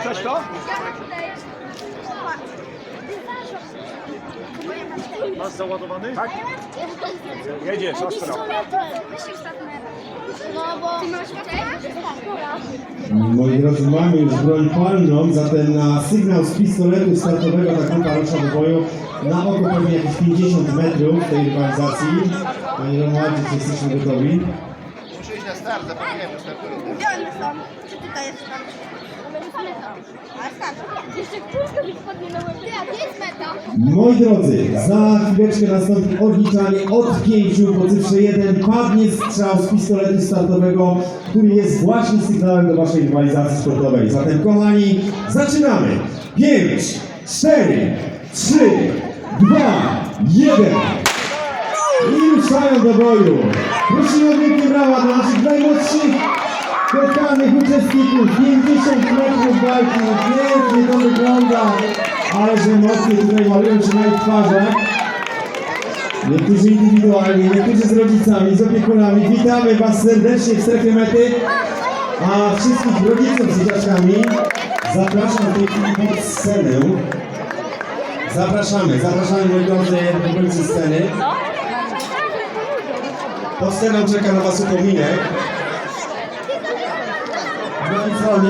Chcesz to? Masz załadowany? Tak. Jedziesz, ostro. No bo... Moi drodzy, mamy już broń palną, zatem na sygnał z pistoletu startowego ta grupa rusza do boju. Na oko pewnie jakieś 50 metrów tej rywalizacji. Panie Romualdzie, czy jesteśmy gotowi? Iść na start, zapomniałem, że startuję. Gdzie one są? Czy tutaj jest tam? Ale start. Jeszcze kurczka mi wpadnie na łeb. Jest meta? Moi drodzy, za chwileczkę nastąpi odliczanie od 5 po cyfrze 1. Padnie strzał z pistoletu startowego, który jest właśnie sygnałem do waszej rywalizacji sportowej. Zatem kochani, zaczynamy! 5, 4, 3, 2, 1. I ruszają do boju. Prosimy o wielkie brawa dla naszych najmłodszych, kochanych uczestników. 50 metrów walki. To wygląda. Ale że emocje tutaj malują się na ich twarze. Niektórzy indywidualnie, niektórzy z rodzicami, z opiekunami. Witamy Was serdecznie w strefie mety. A wszystkich rodziców z dzieciaczkami zapraszam w tej chwili pod scenę. Zapraszamy, zapraszamy moi drodzy w okolicy sceny. Pod sceną czeka na Was upominek.